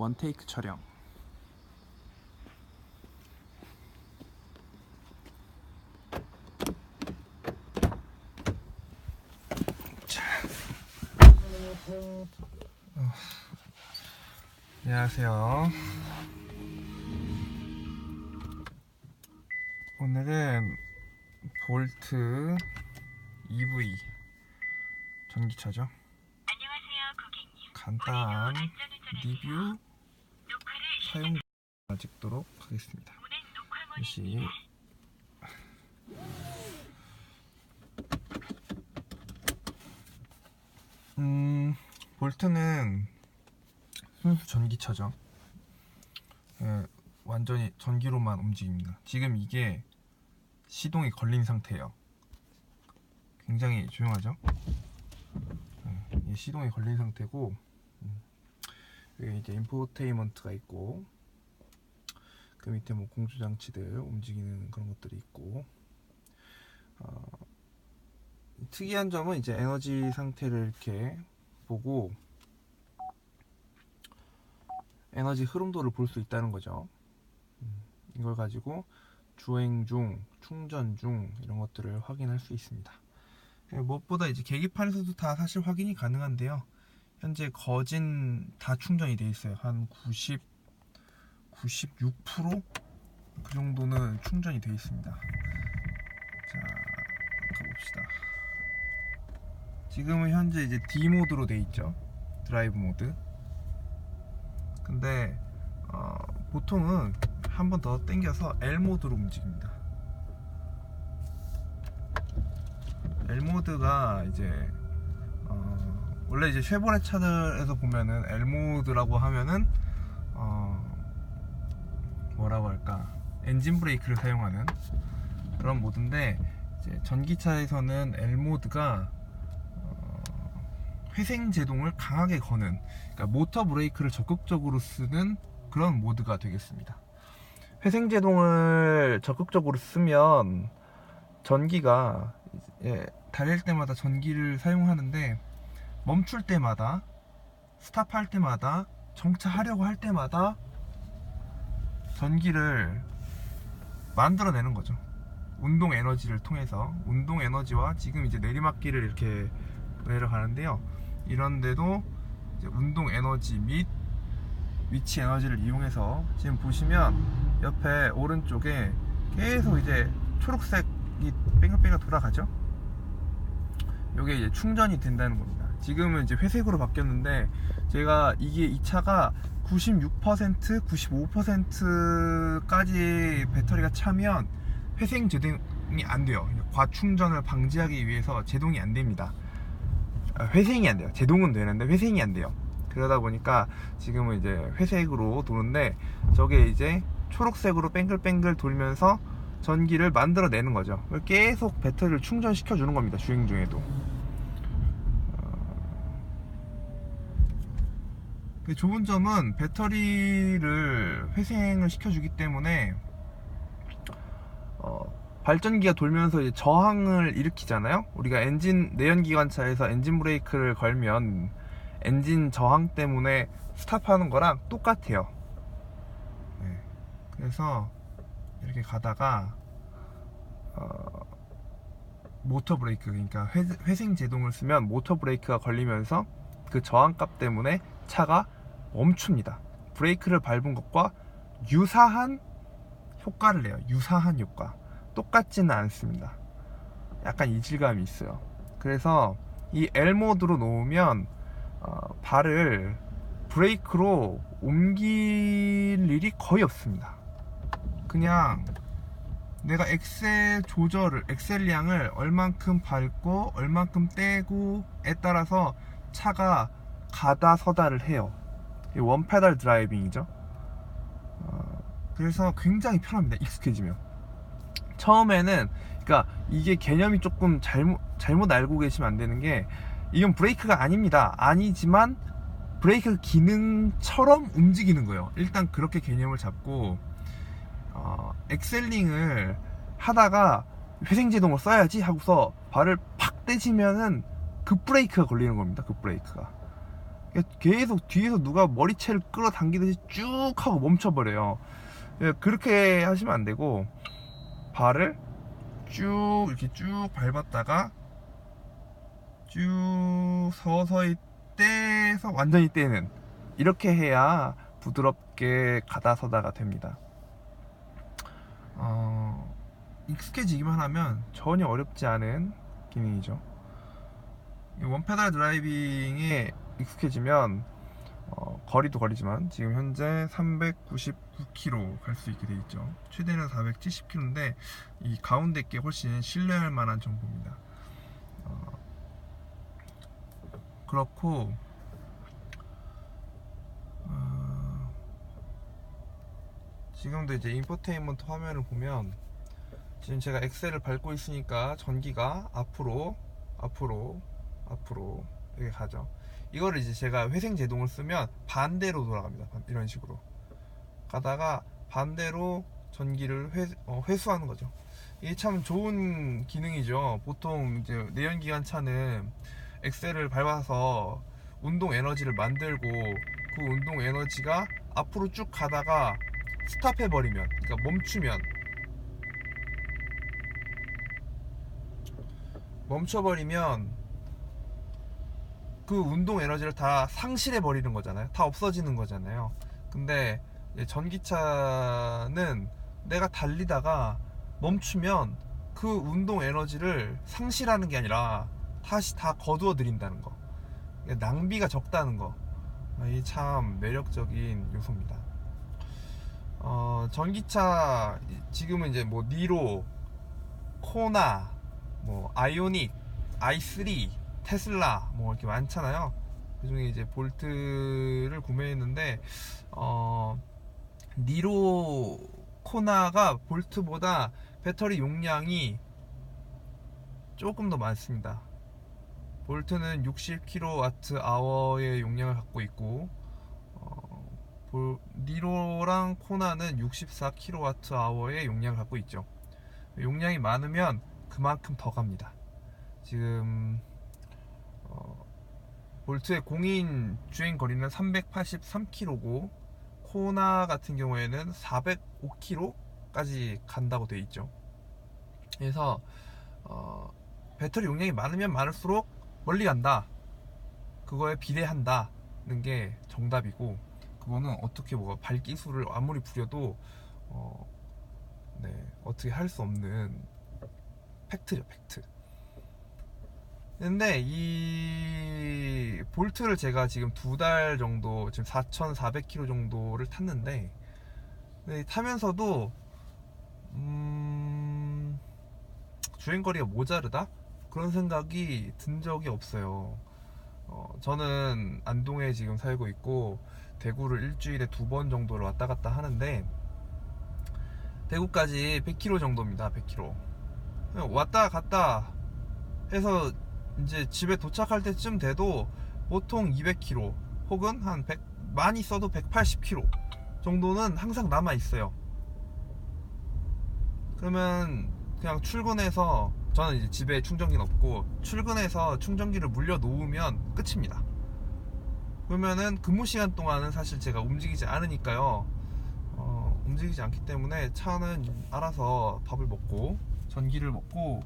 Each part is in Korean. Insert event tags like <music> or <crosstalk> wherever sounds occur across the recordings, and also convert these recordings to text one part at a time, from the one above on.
원테이크 촬영. 자. 어. 안녕하세요. 오늘은 볼트 EV 전기차죠. 간단한 리뷰 사용 찍도록 하겠습니다. 다시. 음 볼트는 순수 전기차죠. 예, 완전히 전기로만 움직입니다. 지금 이게 시동이 걸린 상태예요. 굉장히 조용하죠. 예, 시동이 걸린 상태고 음, 여기 이제 인포테인먼트가 있고 그 밑에 뭐 공조 장치들 움직이는 그런 것들이 있고 어, 특이한 점은 이제 에너지 상태를 이렇게 보고 에너지 흐름도를 볼 수 있다는 거죠. 음, 이걸 가지고 주행 중, 충전 중 이런 것들을 확인할 수 있습니다. 예, 무엇보다 이제 계기판에서도 다 사실 확인이 가능한데요. 현재 거진 다 충전이 돼 있어요. 한 90, 96%그 정도는 충전이 돼 있습니다. 자, 가봅시다. 지금은 현재 이제 D 모드로 돼 있죠. 드라이브 모드. 근데 어, 보통은 한 번 더 당겨서 L 모드로 움직입니다. L 모드가 이제 어, 원래 이제 쉐보레 차들에서 보면은 L 모드라고 하면은 어, 뭐라고 할까 엔진 브레이크를 사용하는 그런 모드인데 전기차에서는 L 모드가 어, 회생 제동을 강하게 거는 그러니까 모터 브레이크를 적극적으로 쓰는 그런 모드가 되겠습니다. 회생 제동을 적극적으로 쓰면 전기가 달릴 때마다 전기를 사용하는데 멈출 때마다 스탑할 때마다 정차하려고 할 때마다 전기를 만들어내는 거죠. 운동 에너지를 통해서 운동 에너지와 지금 이제 내리막길을 이렇게 내려가는데요. 이런데도 운동 에너지 및 위치 에너지를 이용해서 지금 보시면 옆에 오른쪽에 계속 이제 초록색이 뺑글뺑글 돌아가죠. 이게 이제 충전이 된다는 겁니다. 지금은 이제 회색으로 바뀌었는데 제가 이게 이 차가 96% 95%까지 배터리가 차면 회생 제동이 안 돼요. 과충전을 방지하기 위해서 제동이 안 됩니다. 아, 회생이 안 돼요. 제동은 되는데 회생이 안 돼요. 그러다 보니까 지금은 이제 회색으로 도는데 저게 이제 초록색으로 뺑글뺑글 돌면서 전기를 만들어내는 거죠. 계속 배터리를 충전시켜 주는 겁니다. 주행 중에도. 좋은 점은 배터리를 회생을 시켜주기 때문에 어, 발전기가 돌면서 이제 저항을 일으키잖아요. 우리가 엔진 내연기관차에서 엔진 브레이크를 걸면 엔진 저항 때문에 스탑하는 거랑 똑같아요. 네. 그래서 이렇게 가다가 어, 모터 브레이크 그러니까 회, 회생 제동을 쓰면 모터 브레이크가 걸리면서 그 저항값 때문에 차가 멈춥니다. 브레이크를 밟은 것과 유사한 효과를 내요. 유사한 효과. 똑같지는 않습니다. 약간 이질감이 있어요. 그래서 이 L 모드로 놓으면 어, 발을 브레이크로 옮길 일이 거의 없습니다. 그냥 내가 엑셀 조절을 엑셀량을 얼만큼 밟고 얼만큼 떼고에 따라서 차가 가다 서다를 해요. 이 원페달 드라이빙이죠. 어, 그래서 굉장히 편합니다. 익숙해지면. 처음에는 그러니까 이게 개념이 조금 잘못 잘못 알고 계시면 안 되는 게 이건 브레이크가 아닙니다. 아니지만 브레이크 기능처럼 움직이는 거예요. 일단 그렇게 개념을 잡고 어, 엑셀링을 하다가 회생제동을 써야지 하고서 발을 팍 떼시면은 그 급브레이크가 걸리는 겁니다. 그 급브레이크가. 그러니까 계속 뒤에서 누가 머리채를 끌어당기듯이 쭉 하고 멈춰버려요. 예, 그렇게 하시면 안 되고 발을 쭉 이렇게 쭉 밟았다가 쭉 서서히 떼서 완전히 떼는 이렇게 해야 부드럽게 가다 서다가 됩니다. 어, 익숙해지기만 하면 전혀 어렵지 않은 기능이죠. 이 원페달 드라이빙에 익숙해지면 어, 거리도 거리지만 지금 현재 399km 갈 수 있게 돼 있죠. 최대는 470km인데 이 가운데 게 훨씬 신뢰할 만한 정보입니다. 어, 그렇고 어, 지금도 이제 인포테인먼트 화면을 보면 지금 제가 엑셀을 밟고 있으니까 전기가 앞으로 앞으로 앞으로 이렇게 가죠. 이거를 이제 제가 회생 제동을 쓰면 반대로 돌아갑니다. 반- 이런 식으로 가다가 반대로 전기를 회, 어, 회수하는 거죠. 이게 참 좋은 기능이죠. 보통 이제 내연기관 차는 엑셀을 밟아서 운동 에너지를 만들고 그 운동 에너지가 앞으로 쭉 가다가 스탑해 버리면, 그러니까 멈추면 멈춰버리면 그 운동 에너지를 다 상실해 버리는 거잖아요. 다 없어지는 거잖아요. 근데 전기차는 내가 달리다가 멈추면 그 운동 에너지를 상실하는 게 아니라 다시 다 거두어 들인다는 거. 낭비가 적다는 거. 이 참 매력적인 요소입니다. 어, 전기차 지금은 이제 뭐 니로, 코나, 뭐 아이오닉, i3, 테슬라 뭐 이렇게 많잖아요. 그중에 이제 볼트를 구매했는데 어 니로 코나가 볼트보다 배터리 용량이 조금 더 많습니다. 볼트는 60kWh의 용량을 갖고 있고 어, 볼- 니로랑 코나는 64kWh의 용량을 갖고 있죠. 용량이 많으면 그만큼 더 갑니다. 지금 어, 볼트의 공인 주행 거리는 383km고 코나 같은 경우에는 405km까지 간다고 돼 있죠. 그래서 어, 배터리 용량이 많으면 많을수록 멀리 간다. 그거에 비례한다는 게 정답이고 그거는 어떻게 뭐가 발기술을 아무리 부려도 어, 네, 어떻게 할 수 없는 팩트죠, 팩트. 근데 이 볼트를 제가 지금 두 달 정도, 지금 4,400km 정도를 탔는데, 근데 타면서도, 음, 주행거리가 모자르다? 그런 생각이 든 적이 없어요. 어, 저는 안동에 지금 살고 있고, 대구를 일주일에 두 번 정도를 왔다 갔다 하는데, 대구까지 100km 정도입니다, 100km. 그냥 왔다 갔다 해서 이제 집에 도착할 때쯤 돼도 보통 200km 혹은 한 100, 많이 써도 180km 정도는 항상 남아 있어요. 그러면 그냥 출근해서 저는 이제 집에 충전기는 없고 출근해서 충전기를 물려 놓으면 끝입니다. 그러면은 근무 시간 동안은 사실 제가 움직이지 않으니까요. 어, 움직이지 않기 때문에 차는 알아서 밥을 먹고 전기를 먹고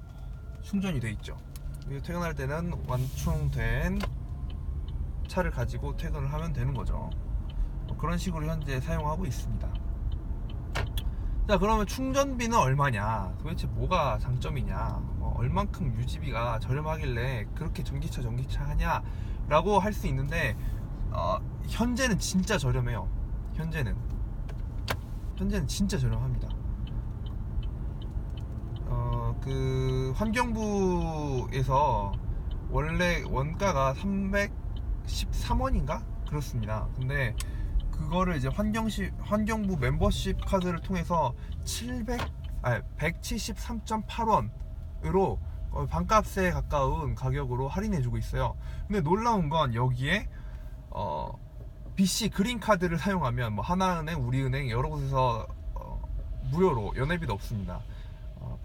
충전이 돼 있죠. 퇴근할 때는 완충된 차를 가지고 퇴근을 하면 되는 거죠. 뭐 그런 식으로 현재 사용하고 있습니다. 자, 그러면 충전비는 얼마냐? 도대체 뭐가 장점이냐? 뭐 얼만큼 유지비가 저렴하길래 그렇게 전기차 전기차 하냐? 라고 할 수 있는데, 어, 현재는 진짜 저렴해요. 현재는. 현재는 진짜 저렴합니다. 어, 그 환경부에서 원래 원가가 313원인가 그렇습니다. 근데 그거를 이제 환경시 환경부 멤버십 카드를 통해서 700 아니 173.8원으로 반값에 가까운 가격으로 할인해주고 있어요. 근데 놀라운 건 여기에 어, BC 그린 카드를 사용하면 뭐 하나은행, 우리은행 여러 곳에서 어, 무료로 연회비도 없습니다.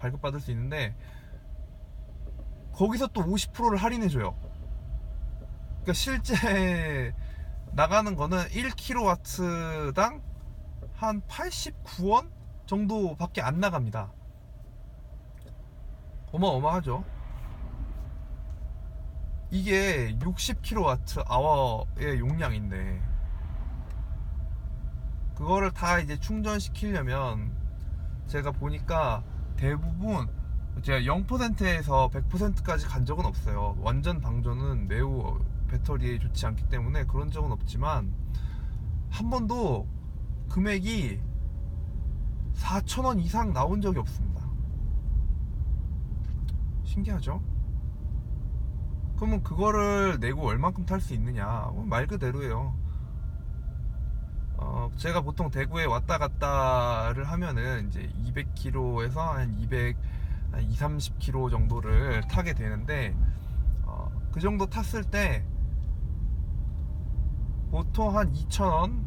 어, 발급받을 수 있는데 거기서 또 50%를 할인해줘요. 그러니까 실제 <laughs> 나가는 거는 1kW당 한 89원 정도밖에 안 나갑니다. 어마어마하죠. 이게 60kWh의 용량인데 그거를 다 이제 충전시키려면 제가 보니까 대부분 제가 0%에서 100%까지 간 적은 없어요. 완전 방전은 매우 배터리에 좋지 않기 때문에 그런 적은 없지만 한 번도 금액이 4,000원 이상 나온 적이 없습니다. 신기하죠? 그러면 그거를 내고 얼만큼 탈 수 있느냐? 어, 말 그대로예요. 어, 제가 보통 대구에 왔다 갔다를 하면은 이제 200km에서 한 200, 한 2, 30km 정도를 타게 되는데 어, 그 정도 탔을 때 보통 한 2,000원,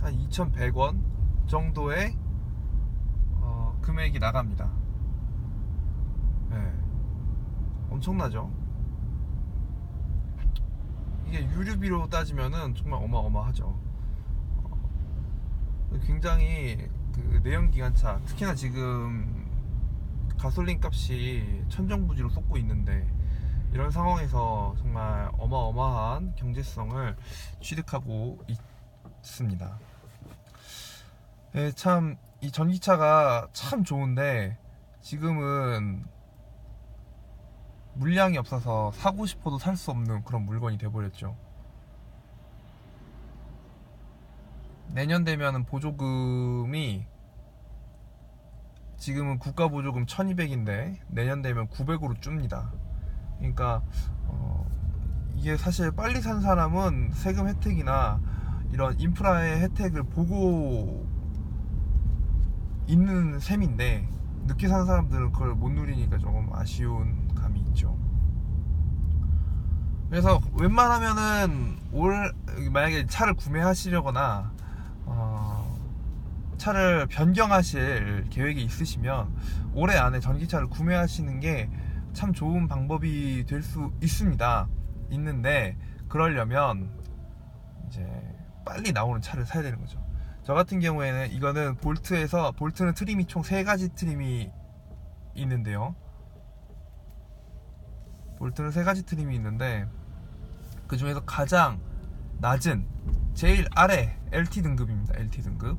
한 2,100원 정도의 어, 금액이 나갑니다. 네. 엄청나죠? 이게 유류비로 따지면은 정말 어마어마하죠. 어, 굉장히 그 내연기관차, 특히나 지금 가솔린 값이 천정부지로 쏟고 있는데 이런 상황에서 정말 어마어마한 경제성을 취득하고 있습니다. 예, 참, 이 전기차가 참 좋은데 지금은 물량이 없어서 사고 싶어도 살 수 없는 그런 물건이 돼버렸죠. 내년 되면은 보조금이 지금은 국가 보조금 1200인데 내년 되면 900으로 줍니다. 그러니까 어, 이게 사실 빨리 산 사람은 세금 혜택이나 이런 인프라의 혜택을 보고 있는 셈인데 늦게 산 사람들은 그걸 못 누리니까 조금 아쉬운 감이 있죠. 그래서 웬만하면은 올 만약에 차를 구매하시려거나 어, 차를 변경하실 계획이 있으시면 올해 안에 전기차를 구매하시는 게 참 좋은 방법이 될 수 있습니다. 있는데 그러려면 이제 빨리 나오는 차를 사야 되는 거죠. 저 같은 경우에는 이거는 볼트에서 볼트는 트림이 총 세 가지 트림이 있는데요. 볼트는 세 가지 트림이 있는데 그 중에서 가장 낮은 제일 아래 LT 등급입니다. LT 등급.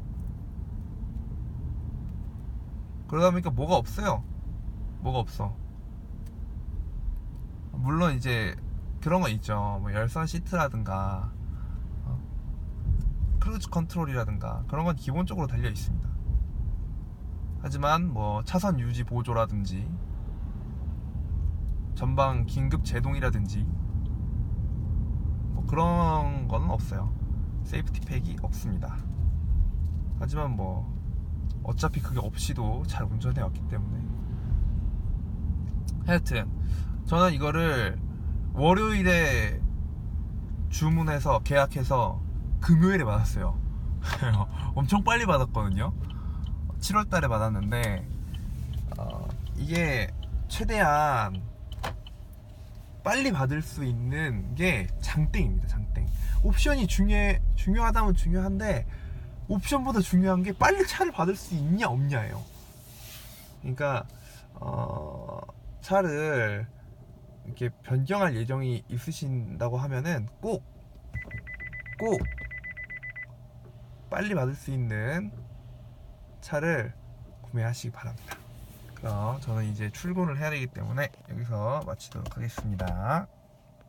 그러다 보니까 뭐가 없어요. 뭐가 없어. 물론 이제 그런 거 있죠. 뭐 열선 시트라든가 어? 크루즈 컨트롤이라든가 그런 건 기본적으로 달려 있습니다. 하지만 뭐 차선 유지 보조라든지 전방 긴급 제동이라든지 뭐 그런 거는 없어요. 세이프티 팩이 없습니다. 하지만 뭐 어차피 그게 없이도 잘 운전해 왔기 때문에 하여튼 저는 이거를 월요일에 주문해서 계약해서 금요일에 받았어요. <laughs> 엄청 빨리 받았거든요. 7월 달에 받았는데 어, 이게 최대한 빨리 받을 수 있는 게 장땡입니다. 장땡. 옵션이 중요해 중요하다면 중요한데 옵션보다 중요한 게 빨리 차를 받을 수 있냐 없냐예요. 그러니까 어, 차를 이렇게 변경할 예정이 있으신다고 하면은 꼭 꼭 빨리 받을 수 있는 차를 구매하시기 바랍니다. 그럼 저는 이제 출근을 해야 되기 때문에 여기서 마치도록 하겠습니다.